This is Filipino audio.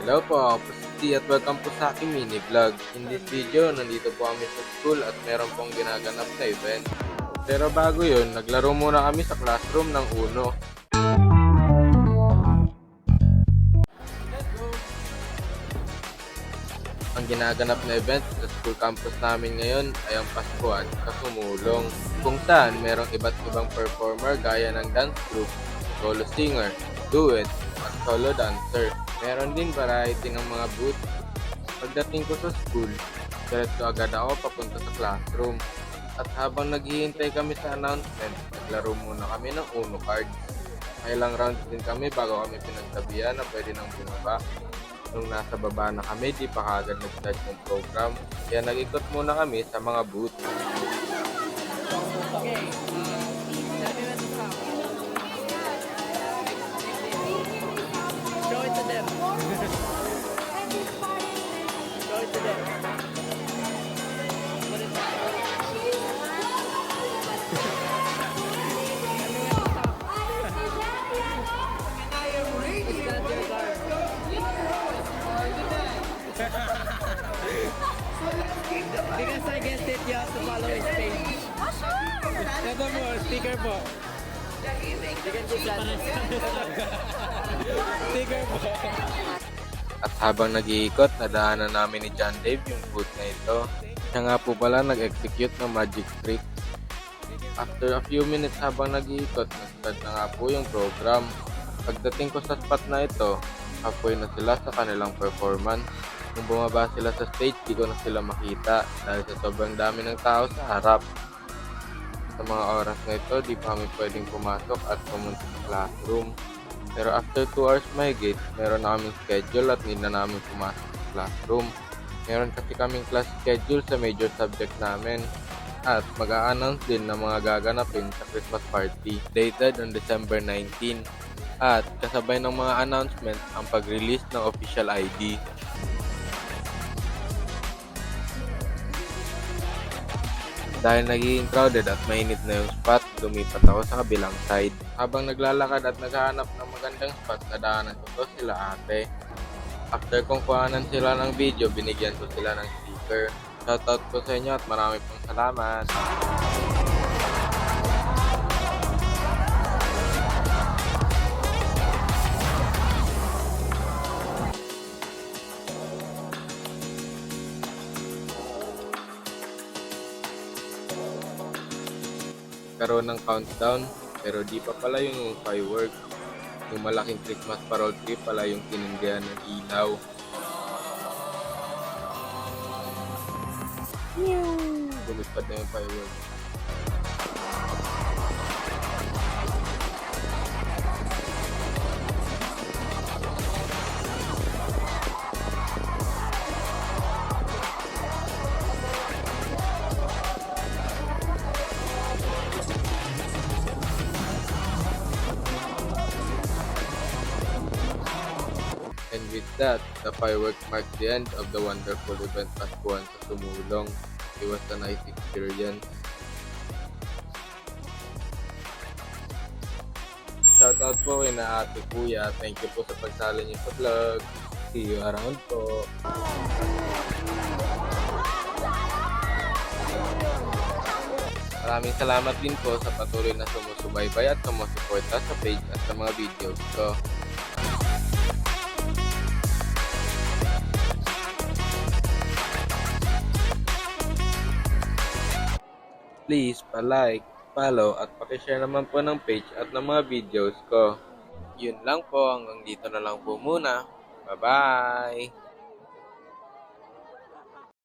Hello po, ako si at welcome po sa aking mini vlog. In this video, nandito po kami sa school at meron pong ginaganap na event. Pero bago yun, naglaro muna kami sa classroom ng Uno. Ang ginaganap na event sa school campus namin ngayon ay ang Paskuan Kasumulong kung saan merong iba't ibang performer gaya ng dance group, solo singer, duet, solo dancer. Meron din variety ng mga booth. Pagdating ko sa school, diretso agad ako papunta sa classroom. At habang naghihintay kami sa announcement, naglaro muna kami ng Uno cards. May ilang rounds din kami bago kami pinagsabihan na pwede nang bumaba. Nung nasa baba na kami, di pa kagad nag-start yung program. Kaya nag-ikot muna kami sa mga booth. Okay. Ito po, sticker po. Sticker po. At habang nag-iikot, nadaanan namin ni John Dave yung booth na ito. Siya nga po pala nag-execute ng magic trick. After a few minutes habang nag-iikot, nag-start na nga po yung program. Pagdating ko sa spot na ito, halfway na sila sa kanilang performance. Nung bumaba sila sa stage, di ko na sila makita dahil sa sobrang dami ng tao sa harap. Sa mga oras na ito, di pa kami pwedeng pumasok at pumunta sa classroom. Pero after 2 hours gate, meron na kaming schedule at hindi na namin pumasok sa classroom. Meron kasi kaming class schedule sa major subject namin. At mag-a-announce din ng mga gaganapin sa Christmas party dated on December 19. At kasabay ng mga announcement ang pag-release ng official ID. Dahil nagiging crowded at mainit na yung spot, lumipat ako sa kabilang side. Habang naglalakad at naghahanap ng magandang spot, nadaanan ko to sila ate. After kong kuhanan sila ng video, binigyan ko sila ng sticker. Shoutout po sa inyo at marami pong salamat. Karoon ng countdown, pero di pa pala yung firework. Yung malaking Christmas parol tree pala yung tinanggihan ng ilaw. Lumipad na yung firework. That, the fireworks marked the end of the wonderful event Pascuan sa Sumulong. It was a nice experience. Shoutout po kay na ate kuya. Thank you po sa pagsala niyo sa vlog. See you around po. Maraming salamat din po sa patuloy na sumusubaybay at sumusuporta sa page at sa mga videos ko. Please pa-like, follow at pakishare naman po ng page at ng mga videos ko. Yun lang po, hanggang dito na lang po muna. Bye-bye!